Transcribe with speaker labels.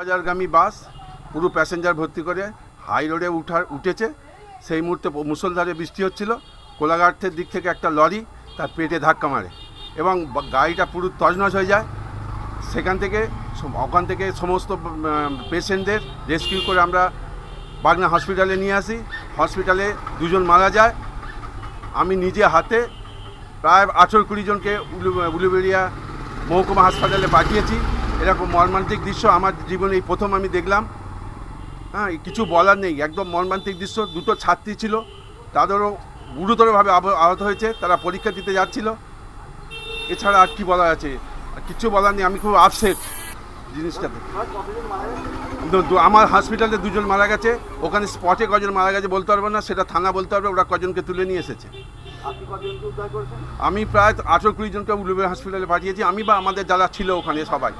Speaker 1: বাজারগামী বাস পুরো প্যাসেঞ্জার ভর্তি করে হাই রোডে উঠার, উঠেছে। সেই মুহূর্তে মুসলধারে বৃষ্টি হচ্ছিল। কোলাঘাটের দিক থেকে একটা লরি তার পেটে ধাক্কা মারে এবং গাড়িটা পুরো তজনজ হয়ে যায়। সেখান থেকে ওখান থেকে সমস্ত পেশেন্টদের রেস্কিউ করে আমরা বাগনা হসপিটালে নিয়ে আসি। হসপিটালে দুজন মারা যায়। আমি নিজে হাতে প্রায় আঠেরো কুড়ি জনকে উলু- উলুবেড়িয়া মহকুমা হাসপাতালে পাঠিয়েছি। এরকম মর্মান্তিক দৃশ্য আমার জীবনে এই প্রথম আমি দেখলাম। হ্যাঁ কিছু বলার নেই। একদম মর্মান্তিক দৃশ্য। দুটো ছাত্রী ছিল। তাদেরও গুরুতরভাবে আহত হয়েছে। তারা পরীক্ষা দিতে যাচ্ছিল। এছাড়া আর কি বলার আছে? আর কিছু বলার নেই। আমি খুব আপসেট জিনিসটাতে। আমার হসপিটালে দুজন মারা গেছে। ওখানে স্পটে কজন মারা গেছে বলতে পারব না। সেটা থানা বলতে পারবে। ওরা কজনকে তুলে নিয়ে এসেছে। আমি প্রায় আঠেরো কুড়ি জনকে উলুবে হসপিটালে পাঠিয়েছি। আমি বা আমাদের যারা ছিল ওখানে সবাই।